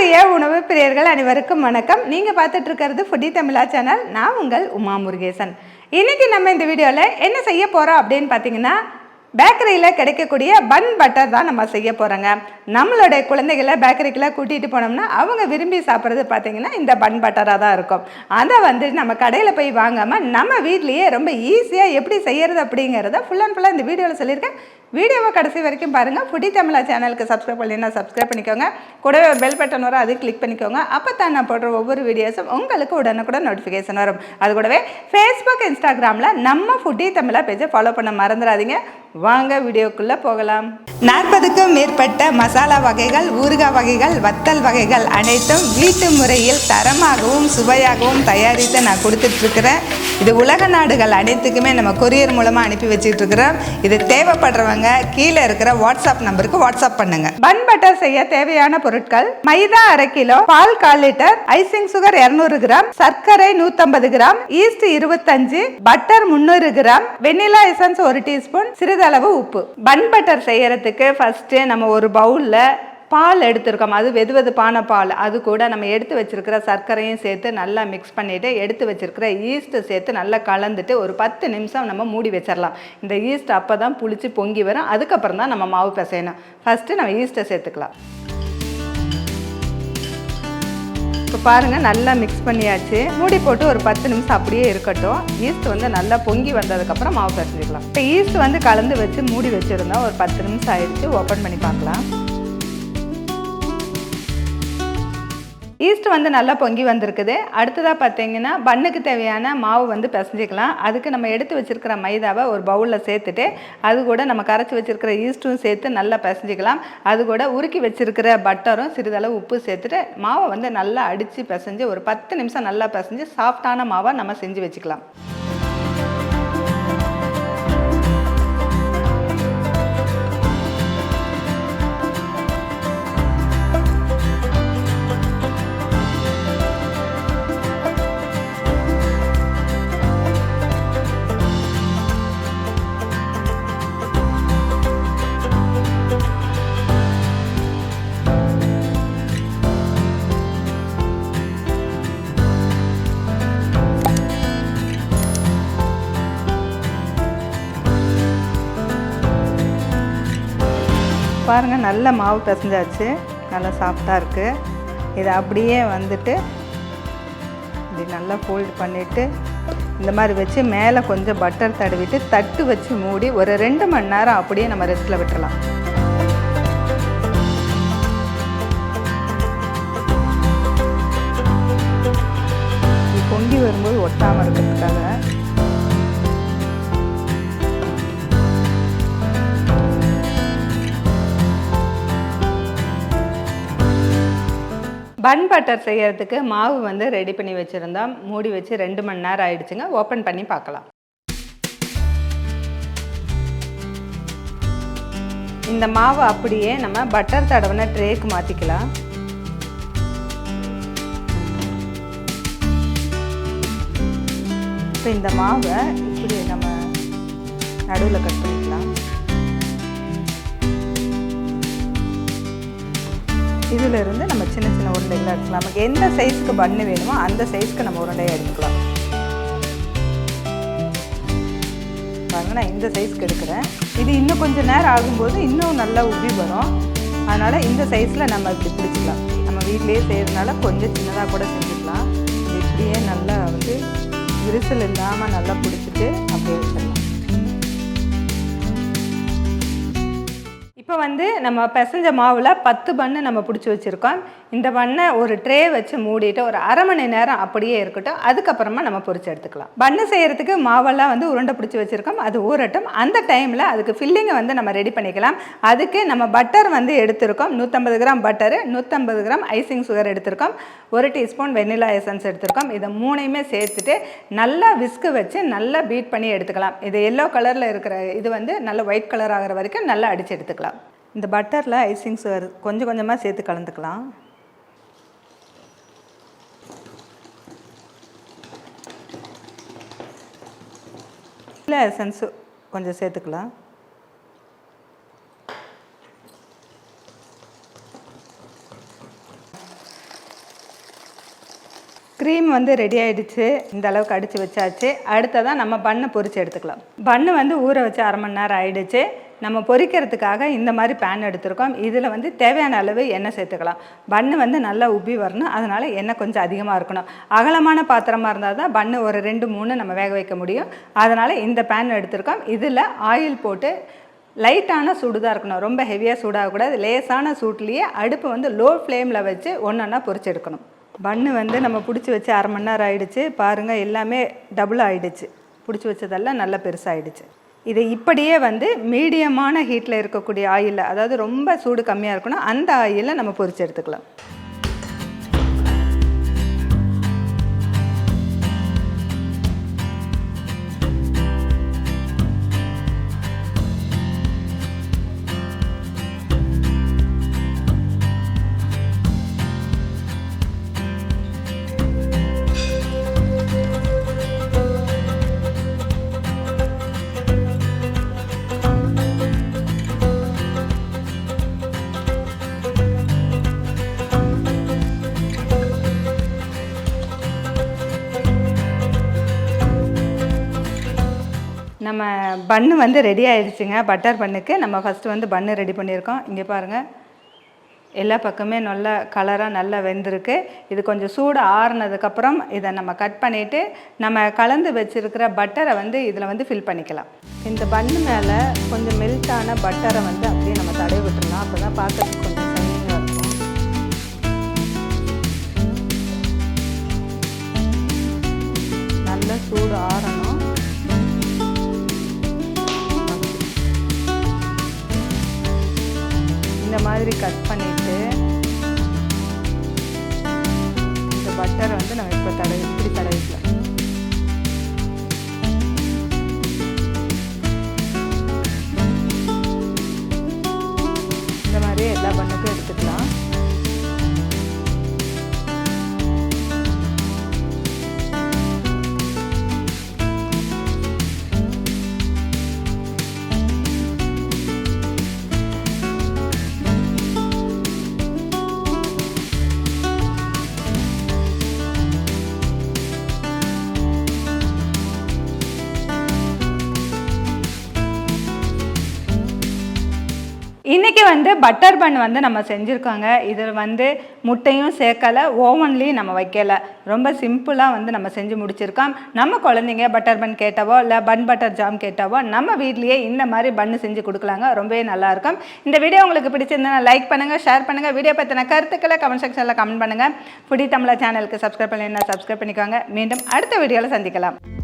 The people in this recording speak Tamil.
பாரம்பரிய உணவு பிரியர்கள் அனைவருக்கும் வணக்கம். நீங்கள் பார்த்துட்டு இருக்கிறது ஃபுட்டி தமிழா சேனல் நான் உங்கள் உமா முருகேசன். இன்னைக்கு நம்ம இந்த வீடியோவில் என்ன செய்ய போகிறோம் அப்படின்னு பார்த்தீங்கன்னா பேக்கரியில் கிடைக்கக்கூடிய பன் பட்டர் தான் நம்ம செய்ய போகிறோங்க நம்மளுடைய குழந்தைகளை பேக்கரிக்கெல்லாம் கூட்டிகிட்டு போனோம்னா அவங்க விரும்பி சாப்பிட்றது பார்த்தீங்கன்னா இந்த பன் பட்டராக தான் இருக்கும். அதை வந்து நம்ம கடையில் போய் வாங்காமல் நம்ம வீட்லேயே ரொம்ப ஈஸியாக எப்படி செய்யறது அப்படிங்கிறத ஃபுல் அண்ட் ஃபுல்லாக இந்த வீடியோவில் சொல்லியிருக்கேன். வீடியோவை கடைசி வரைக்கும் பாருங்கள் ஃபுட்டி தமிழா சேனலுக்கு சப்ஸ்கிரைப் பண்ணலைன்னா சப்ஸ்கிரைப் பண்ணிக்கோங்க. கூடவே பெல் பட்டன் வரும் அது கிளிக் பண்ணிக்கோங்க. அப்போ தான் நான் போடுற ஒவ்வொரு வீடியோஸும் உங்களுக்கு உடனுக்குடன் நோட்டிஃபிகேஷன் வரும். அது கூடவே ஃபேஸ்புக் இன்ஸ்டாகிராமில் நம்ம ஃபுட்டி தமிழா பேஜை ஃபாலோ பண்ண மறந்துடாதீங்க. வாங்க வீடியோக்குள்ளே போகலாம். நாற்பதுக்கும் மேற்பட்ட மசாலா வகைகள் ஊறுகாய் வகைகள் வத்தல் வகைகள் அனைத்தும் வீட்டு முறையில் தரமாகவும் சுவையாகவும் தயாரித்து நான் கொடுத்துட்ருக்கிறேன். இது உலக நாடுகள் அனைத்துக்குமே நம்ம கொரியர் மூலமாக அனுப்பி வச்சுட்டு இருக்கிறோம் இது தேவைப்படுறவங்க கீழே இருக்கிற வாட்ஸ்அப் நம்பருக்கு வாட்ஸ்அப் பண்ணுங்க. பன் பட்டர் செய்ய தேவையான பொருட்கள் மைதா அரை கிலோ பால் கால் லிட்டர் ஐசிங் சுகர் 200 கிராம் சர்க்கரை 150 கிராம் ஈஸ்ட் இருபத்தஞ்சு பட்டர் முந்நூறு கிராம் வெண்ணிலா எசன்ஸ் ஒரு டீஸ்பூன் சிறிதளவு உப்பு. பன் பட்டர் செய்யறதுக்கு ஃபர்ஸ்ட் நம்ம ஒரு பவுல்ல பால் எடுத்திருக்கோம். அது வெது வெதுப்பான பால். அது கூட நம்ம எடுத்து வச்சிருக்கிற சர்க்கரையும் சேர்த்து நல்லா மிக்ஸ் பண்ணிவிட்டு எடுத்து வச்சுருக்கிற ஈஸ்ட்டை சேர்த்து நல்லா கலந்துட்டு ஒரு பத்து நிமிஷம் நம்ம மூடி வச்சிடலாம் இந்த ஈஸ்ட் அப்போ தான் புளிச்சு பொங்கி வரும். அதுக்கப்புறம் தான் நம்ம மாவு பிசையணும். ஃபஸ்ட்டு நம்ம ஈஸ்ட்டை சேர்த்துக்கலாம். இப்போ பாருங்கள் நல்லா மிக்ஸ் பண்ணியாச்சு. மூடி போட்டு ஒரு பத்து நிமிஷம் அப்படியே இருக்கட்டும். ஈஸ்ட் வந்து நல்லா பொங்கி வந்ததுக்கப்புறம் மாவு பிசைஞ்சிக்கலாம். இப்போ ஈஸ்ட் வந்து கலந்து வச்சு மூடி வச்சுருந்தோம் ஒரு பத்து நிமிஷம் ஆயிடுச்சு. ஓப்பன் பண்ணி பார்க்கலாம். ஈஸ்ட் வந்து நல்லா பொங்கி வந்திருக்குது. அடுத்ததாக பார்த்தீங்கன்னா பண்ணுக்கு தேவையான மாவு வந்து பிசைஞ்சிக்கலாம். அதுக்கு நம்ம எடுத்து வச்சுருக்கிற மைதாவை ஒரு பவுலில் சேர்த்துட்டு அது கூட நம்ம கரைச்சி வச்சுருக்கிற ஈஸ்ட்டும் சேர்த்து நல்லா பிசைஞ்சிக்கலாம். அது கூட உருக்கி வச்சுருக்கிற பட்டரும் சிறிதளவு உப்பு சேர்த்துட்டு மாவை வந்து நல்லா அடித்து பிசைஞ்சு ஒரு பத்து நிமிஷம் நல்லா பிசைஞ்சு சாஃப்டான மாவை நம்ம செஞ்சு வச்சுக்கலாம். பாருங்கள் நல்ல மாவு பிசைஞ்சாச்சு. நல்லா சாஃப்டாக இருக்குது இதை அப்படியே வந்துட்டு இப்படி நல்லா ஃபோல்டு பண்ணிவிட்டு இந்த மாதிரி வச்சு மேலே கொஞ்சம் பட்டர் தடவிட்டு தட்டு வச்சு மூடி ஒரு ரெண்டு மணி நேரம் அப்படியே நம்ம ரெஸ்ட்டில் விட்டுடலாம் பொங்கி வரும்போது ஒட்டாமல் இருக்கிறதுக்காக பன் பட்டர் செய்கிறதுக்கு மாவு வந்து ரெடி பண்ணி வச்சுருந்தோம் மூடி வச்சு ரெண்டு மணி நேரம் ஆயிடுச்சுங்க. ஓப்பன் பண்ணி பார்க்கலாம். இந்த மாவை அப்படியே நம்ம பட்டர் தடவின ட்ரேக்கு மாற்றிக்கலாம் இப்போ இந்த மாவை இப்படி நம்ம நடுவில் கட் பண்ணி இதில் இருந்து நம்ம சின்ன சின்ன உருண்டைகளாக எடுத்துக்கலாம். நமக்கு எந்த சைஸ்க்கு பண்ணு வேணுமோ அந்த சைஸ்க்கு நம்ம உருண்டையை எடுத்துக்கலாம். பாருங்க நான் இந்த சைஸ்க்கு எடுக்கிறேன். இது இன்னும் கொஞ்சம் நேரம் ஆகும்போது இன்னும் நல்லா உப்பி வரும். அதனால் இந்த சைஸில் நம்ம இப்படி பிடிச்சிக்கலாம். நம்ம வீட்லேயே செய்கிறதுனால கொஞ்சம் சின்னதாக கூட செஞ்சுக்கலாம். இப்படியே நல்லா வந்து விரிசல் இல்லாமல் நல்லா பிடிச்சிட்டு அப்படியே இப்போ வந்து நம்ம பிசைஞ்ச மாவில் பத்து பண்ணு நம்ம பிடிச்சி வச்சுருக்கோம். இந்த பண்ணை ஒரு ட்ரே வச்சு மூடிட்டு ஒரு அரை மணி நேரம் அப்படியே இருக்கட்டும். அதுக்கப்புறமா நம்ம பொரிச்சு எடுத்துக்கலாம். பண்ணு செய்கிறதுக்கு மாவெல்லாம் வந்து உருண்டை பிடிச்சி வச்சுருக்கோம். அது ஊறட்டும். அந்த டைமில் அதுக்கு ஃபில்லிங்கை வந்து நம்ம ரெடி பண்ணிக்கலாம். அதுக்கு நம்ம பட்டர் வந்து எடுத்திருக்கோம். நூற்றம்பது கிராம் பட்டரு நூற்றம்பது கிராம் ஐசிங் சுகர் எடுத்திருக்கோம். ஒரு டீஸ்பூன் வெண்ணிலா எசன்ஸ் எடுத்திருக்கோம். இதை மூணையுமே சேர்த்துட்டு நல்லா விஸ்கு வச்சு நல்லா பீட் பண்ணி எடுத்துக்கலாம். இது எல்லோ கலரில் இருக்கிற இது வந்து நல்ல ஒயிட் கலர் ஆகிற வரைக்கும் நல்லா அடித்து எடுத்துக்கலாம். இந்த பட்டரில் ஐசிங் சுகர் கொஞ்சம் கொஞ்சமாக சேர்த்து கலந்துக்கலாம். இல்லை எசன்ஸு கொஞ்சம் சேர்த்துக்கலாம். க்ரீம் வந்து ரெடி ஆகிடுச்சு இந்த அளவுக்கு அடித்து வச்சாச்சு. அடுத்ததான் நம்ம பண்ணை பொரித்து எடுத்துக்கலாம். பண்ணு வந்து ஊற வச்சு அரை மணி நேரம் ஆகிடுச்சு நம்ம பொரிக்கிறதுக்காக இந்த மாதிரி பேன் எடுத்திருக்கோம். இதில் வந்து தேவையான அளவு எண்ணெய் சேர்த்துக்கலாம். பன்னு வந்து நல்லா உப்பி வரணும். அதனால் எண்ணெய் கொஞ்சம் அதிகமாக இருக்கணும். அகலமான பாத்திரமாக இருந்தால் தான் பன்னு ஒரு ரெண்டு மூணு நம்ம வேக வைக்க முடியும். அதனால் இந்த பேன் எடுத்திருக்கோம். இதில் ஆயில் போட்டு லைட்டான சூடு தான் இருக்கணும். ரொம்ப ஹெவியாக சூடாகக்கூடாது. லேசான சூட்லேயே அடுப்பு வந்து லோ ஃப்ளேமில் வச்சு ஒன்றா பொரிச்செடுக்கணும் பண்ணு பன்னு வந்து நம்ம பிடிச்சி வச்சு அரை மணி நேரம் ஆகிடுச்சு பாருங்கள் எல்லாமே டபுள் ஆகிடுச்சு பிடிச்சி வச்சதெல்லாம் நல்லா பெருசாகிடுச்சு இதை இப்படியே வந்து மீடியமான ஹீட்டில் இருக்கக்கூடிய ஆயிலில் அதாவது ரொம்ப சூடு கம்மியாக இருக்குன்னா அந்த ஆயிலில் நம்ம பொறிச்சு எடுத்துக்கலாம். நம்ம பன்னு வந்து ரெடி ஆயிடுச்சுங்க. பட்டர் பண்ணுக்கு நம்ம ஃபஸ்ட்டு வந்து பன்னு ரெடி பண்ணியிருக்கோம். இங்கே பாருங்கள் எல்லா பக்கமே நல்ல கலராக நல்லா வெந்திருக்கு. இது கொஞ்சம் சூடு ஆறுனதுக்கப்புறம் இதை நம்ம கட் பண்ணிவிட்டு நம்ம கலந்து வச்சுருக்கிற பட்டரை வந்து இதில் வந்து ஃபில் பண்ணிக்கலாம். இந்த பன்னு மேலே கொஞ்சம் மெல்ட்டான பட்டரை வந்து அப்படியே நம்ம தடவி விட்டுருலாம் அப்போ தான் பார்க்கறதுக்கு கொஞ்சம் சைனிங்காக நல்ல சூடு ஆறணும் மாதிரி கட் பண்ணிவிட்டு இந்த பட்டர் வந்து நம்ம இப்போ தடவி இப்படி தடவிக்கலாம். இந்த மாதிரி எல்லா பண்ணுக்கும் எடுத்துக்கலாம். இன்றைக்கி வந்து பட்டர் பன் வந்து நம்ம செஞ்சுருக்கோங்க. இதில் வந்து முட்டையும் சேர்க்கலை ஓவன்லேயும் நம்ம வைக்கலை. ரொம்ப சிம்பிளாக வந்து நம்ம செஞ்சு முடிச்சிருக்கோம். நம்ம குழந்தைங்க பட்டர் பன் கேட்டவோ இல்லை பன் பட்டர் ஜாம் கேட்டவோ நம்ம வீட்லேயே இந்த மாதிரி பண்ணு செஞ்சு கொடுக்கலாங்க. ரொம்பவே நல்லாயிருக்கும். இந்த வீடியோ உங்களுக்கு பிடிச்சிருந்தா லைக் பண்ணுங்கள் ஷேர் பண்ணுங்கள் வீடியோ பற்றின கருத்துக்களை கமெண்ட் செக்ஷனில் கமெண்ட் பண்ணுங்கள் புடி தமிழா சேனலுக்கு சப்ஸ்கிரைப் பண்ணி சப்ஸ்கிரைப் பண்ணிக்கோங்க. மீண்டும் அடுத்த வீடியோவில் சந்திக்கலாம்.